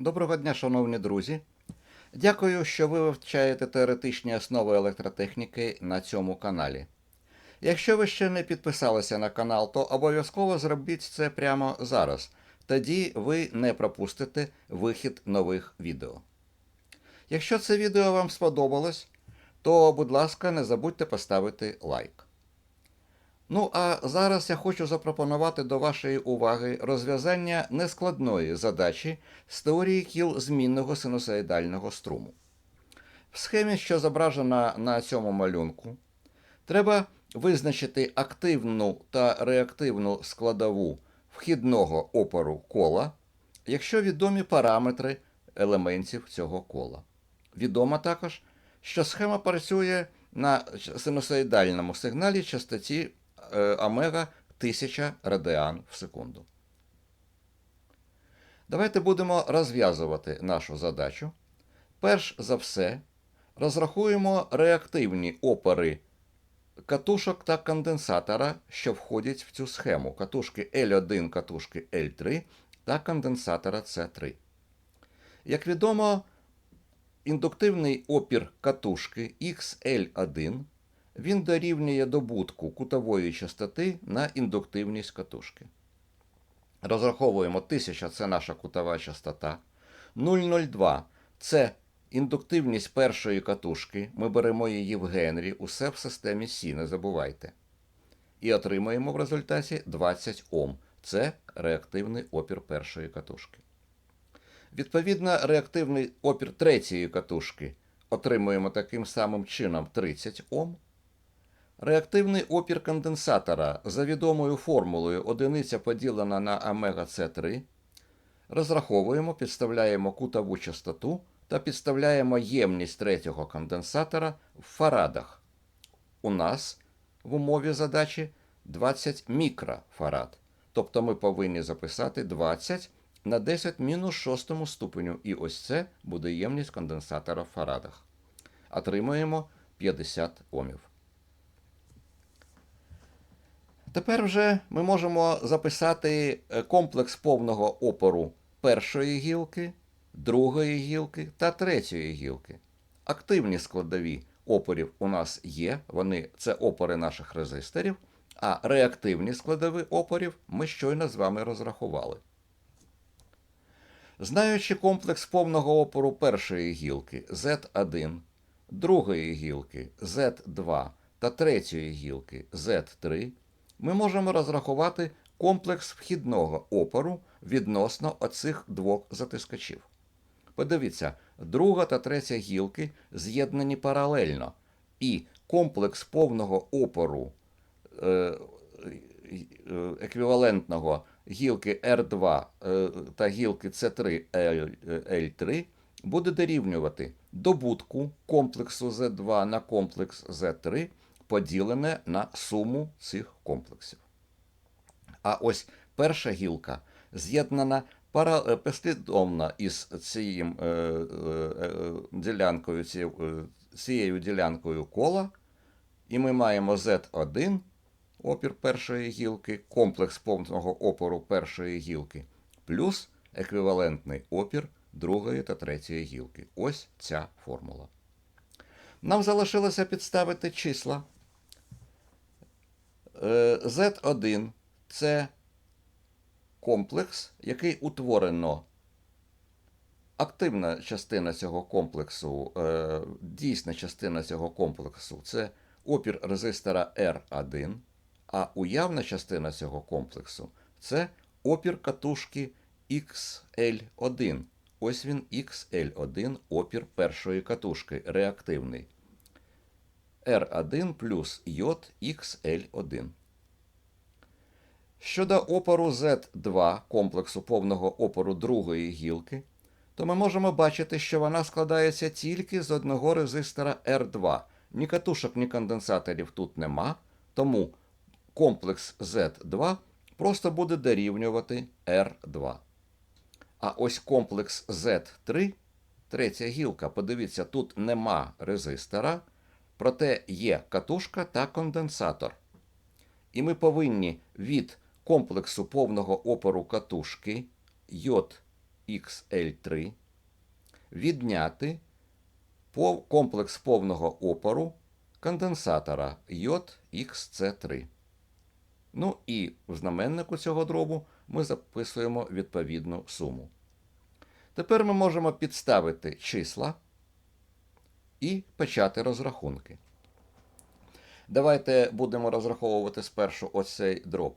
Доброго дня, шановні друзі. Дякую, що ви вивчаєте теоретичні основи електротехніки на цьому каналі. Якщо ви ще не підписалися на канал, то обов'язково зробіть це прямо зараз. Тоді ви не пропустите вихід нових відео. Якщо це відео вам сподобалось, то, будь ласка, не забудьте поставити лайк. Ну а зараз я хочу запропонувати до вашої уваги розв'язання нескладної задачі з теорії кіл змінного синусоїдального струму. В схемі, що зображена на цьому малюнку, треба визначити активну та реактивну складову вхідного опору кола, якщо відомі параметри елементів цього кола. Відомо також, що схема працює на синусоїдальному сигналі частоті омега 1000 радіан в секунду. Давайте будемо розв'язувати нашу задачу. Перш за все, розрахуємо реактивні опори катушок та конденсатора, що входять в цю схему. Катушки L1, катушки L3 та конденсатора C3. Як відомо, індуктивний опір катушки XL1 він дорівнює добутку кутової частоти на індуктивність катушки. Розраховуємо 1000 це наша кутова частота. 0,02 це індуктивність першої катушки. Ми беремо її в Генрі, усе в системі Сі, не забувайте. І отримуємо в результаті 20 Ом. Це реактивний опір першої катушки. Відповідно, реактивний опір третьої катушки отримуємо таким самим чином 30 Ом. Реактивний опір конденсатора за відомою формулою одиниця поділена на омега С3. Розраховуємо, підставляємо кутову частоту та підставляємо ємність третього конденсатора в фарадах. У нас в умові задачі 20 мікрофарад. Тобто ми повинні записати 20 на 10 мінус 6 ступеню. І ось це буде ємність конденсатора в фарадах. Отримуємо 50 омів. Тепер вже ми можемо записати е, комплекс повного опору першої гілки, другої гілки та третьої гілки. Активні складові опорів у нас є, вони це опори наших резисторів, а реактивні складові опорів ми щойно з вами розрахували. Знаючи комплекс повного опору першої гілки Z1, другої гілки Z2 та третьої гілки Z3, ми можемо розрахувати комплекс вхідного опору відносно оцих двох затискачів. Подивіться, друга та третя гілки з'єднані паралельно, і комплекс повного опору е, е, еквівалентного гілки R2 е, та гілки C3 L3 буде дорівнювати добутку комплексу Z2 на комплекс Z3 поділене на суму цих комплексів. А ось перша гілка з'єднана пара- е, послідовно із цією е, е, ділянкою, цією ділянкою кола, і ми маємо Z1 опір першої гілки, комплекс повного опору першої гілки, плюс еквівалентний опір другої та третьої гілки. Ось ця формула. Нам залишилося підставити числа. Е, Z1 це комплекс, який утворено. Активна частина цього комплексу, е, дійсна частина цього комплексу це опір резистора R1, а уявна частина цього комплексу це опір катушки XL1. Ось він XL1 опір першої катушки, реактивний. R1 плюс йод XL1. Щодо опору Z2 комплексу повного опору другої гілки, то ми можемо бачити, що вона складається тільки з одного резистора R2. Ні катушок, ні конденсаторів тут нема, тому комплекс Z2 просто буде дорівнювати R2. А ось комплекс Z3, третя гілка, подивіться, тут нема резистора, проте є катушка та конденсатор. І ми повинні від комплексу повного опору катушки йод xl3 відняти комплекс повного опору конденсатора JXC3. Ну і в знаменнику цього дробу ми записуємо відповідну суму. Тепер ми можемо підставити числа і почати розрахунки. Давайте будемо розраховувати спершу оцей дроб.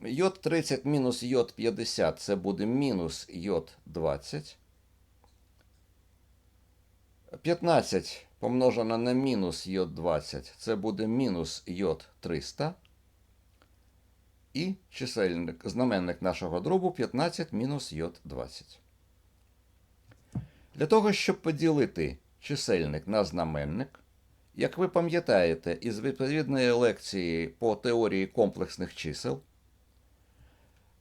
Йод 30 мінус йод 50 це буде мінус йод 20. 15 помножено на мінус йод 20 це буде мінус йод 300. І чисельник, знаменник нашого дробу 15 мінус йод 20. Для того, щоб поділити чисельник на знаменник, як ви пам'ятаєте із відповідної лекції по теорії комплексних чисел,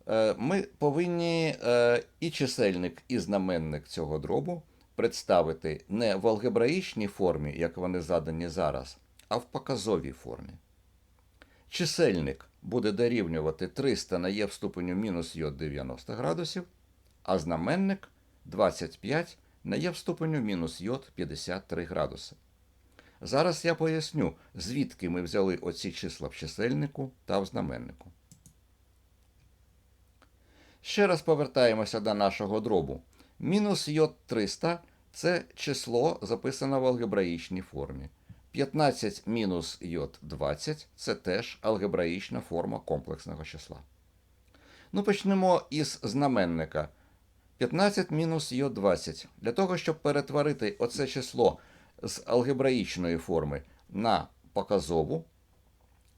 е, ми повинні е, і чисельник, і знаменник цього дробу представити не в алгебраїчній формі, як вони задані зараз, а в показовій формі. Чисельник буде дорівнювати 300 на є в ступеню мінус йод 90 градусів, а знаменник 25 на є в ступеню мінус йод 53 градуси. Зараз я поясню, звідки ми взяли оці числа в чисельнику та в знаменнику. Ще раз повертаємося до нашого дробу. Мінус йод 300 це число записане в алгебраїчній формі. 15 мінус йод 20 це теж алгебраїчна форма комплексного числа. Ну, почнемо із знаменника. 15 мінус йод 20. Для того, щоб перетворити оце число з алгебраїчної форми на показову,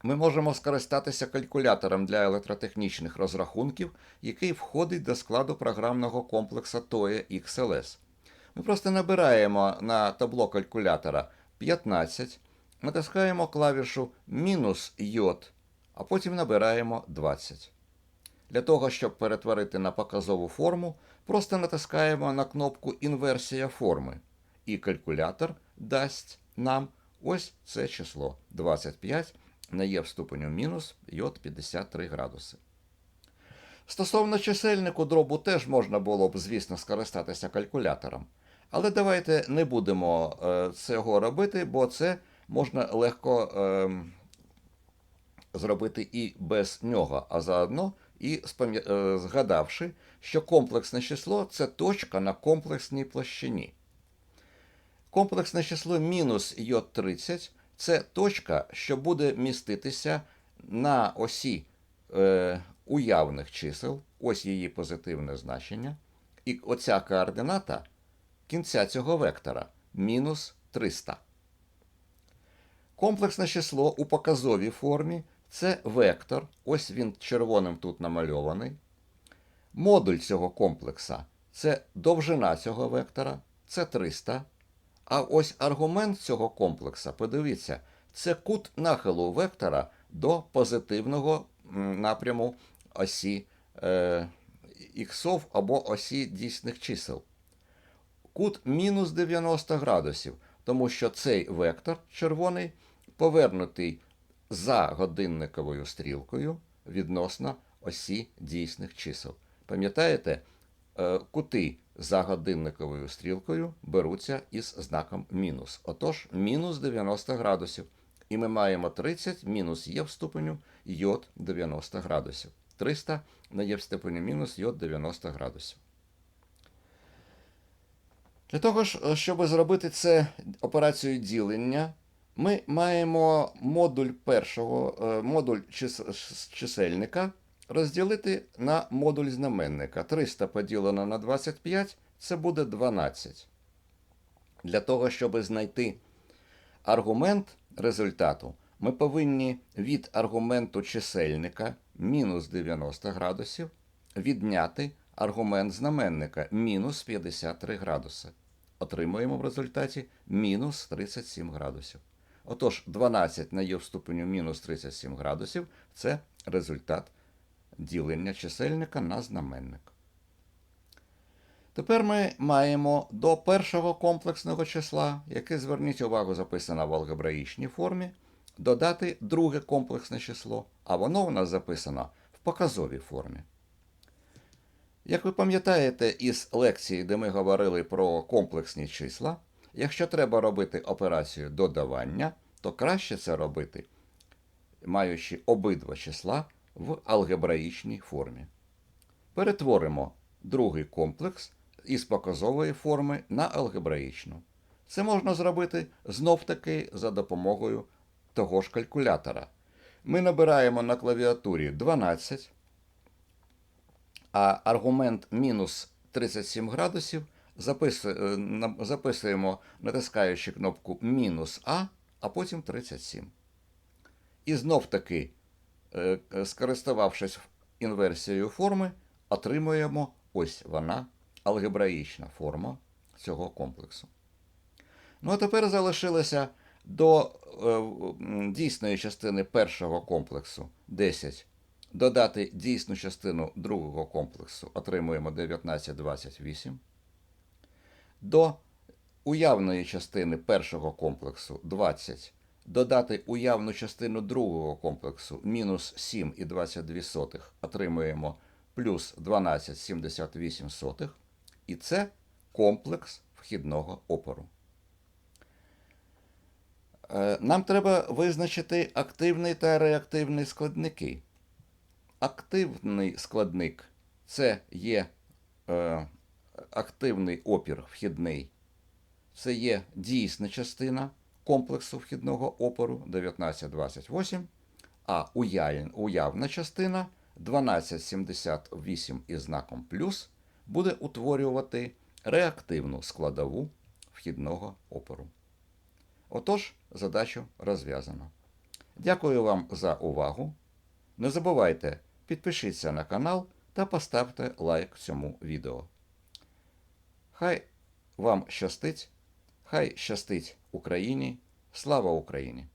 ми можемо скористатися калькулятором для електротехнічних розрахунків, який входить до складу програмного комплексу TOE XLS. Ми просто набираємо на табло калькулятора 15, натискаємо клавішу мінус йод, а потім набираємо 20. Для того, щоб перетворити на показову форму, просто натискаємо на кнопку Інверсія форми, і калькулятор дасть нам ось це число 25 на є в ступеню мінус йод 53 градуси. Стосовно чисельнику дробу теж можна було б, звісно, скористатися калькулятором. Але давайте не будемо е, цього робити, бо це можна легко е, зробити і без нього, а заодно і е, згадавши, що комплексне число це точка на комплексній площині. Комплексне число мінус йод 30 це точка, що буде міститися на осі е, уявних чисел, ось її позитивне значення. І оця координата кінця цього вектора мінус 300. Комплексне число у показовій формі це вектор, ось він червоним тут намальований. Модуль цього комплекса це довжина цього вектора, це 300. А ось аргумент цього комплекса, подивіться, це кут нахилу вектора до позитивного напряму осі е, іксов або осі дійсних чисел. Кут мінус 90 градусів, тому що цей вектор червоний повернутий за годинниковою стрілкою відносно осі дійсних чисел. Пам'ятаєте, е, кути за годинниковою стрілкою беруться із знаком мінус. Отож, мінус 90 градусів. І ми маємо 30 мінус є в ступеню йод 90 градусів. 300 на є в ступеню мінус йод 90 градусів. Для того е, щоб зробити це операцію ділення, ми маємо модуль першого, е, модуль чисельника розділити на модуль знаменника. 300 поділено на 25 це буде 12. Для того, щоб знайти аргумент результату, ми повинні від аргументу чисельника мінус 90 градусів відняти аргумент знаменника мінус 53 градуси. Отримуємо в результаті мінус 37 градусів. Отож, 12 на в ступеню мінус 37 градусів це результат ділення чисельника на знаменник. Тепер ми маємо до першого комплексного числа, яке, зверніть увагу, записано в алгебраїчній формі, додати друге комплексне число, а воно у нас записано в показовій формі. Як ви пам'ятаєте із лекції, де ми говорили про комплексні числа, якщо треба робити операцію додавання, то краще це робити, маючи обидва числа в алгебраїчній формі. Перетворимо другий комплекс із показової форми на алгебраїчну. Це можна зробити знов-таки за допомогою того ж калькулятора. Ми набираємо на клавіатурі 12, а аргумент мінус 37 градусів записуємо, натискаючи кнопку мінус А, а потім 37. І знов-таки, е, скористувавшись інверсією форми, отримуємо ось вона, алгебраїчна форма цього комплексу. Ну а тепер залишилося до е, дійсної частини першого комплексу 10. Додати дійсну частину другого комплексу отримуємо 19, 28. До уявної частини першого комплексу 20. Додати уявну частину другого комплексу мінус 7 і 22 сотих отримуємо плюс 12,78. І це комплекс вхідного опору. Е, Нам треба визначити активний та реактивний складники. Активний складник це є е, активний опір вхідний, це є дійсна частина комплексу вхідного опору 1928, а уявна частина 1278 із знаком плюс буде утворювати реактивну складову вхідного опору. Отож, задачу розв'язано. Дякую вам за увагу. Не забувайте підпишіться на канал та поставте лайк цьому відео. Хай вам щастить, хай щастить Україні. Слава Україні!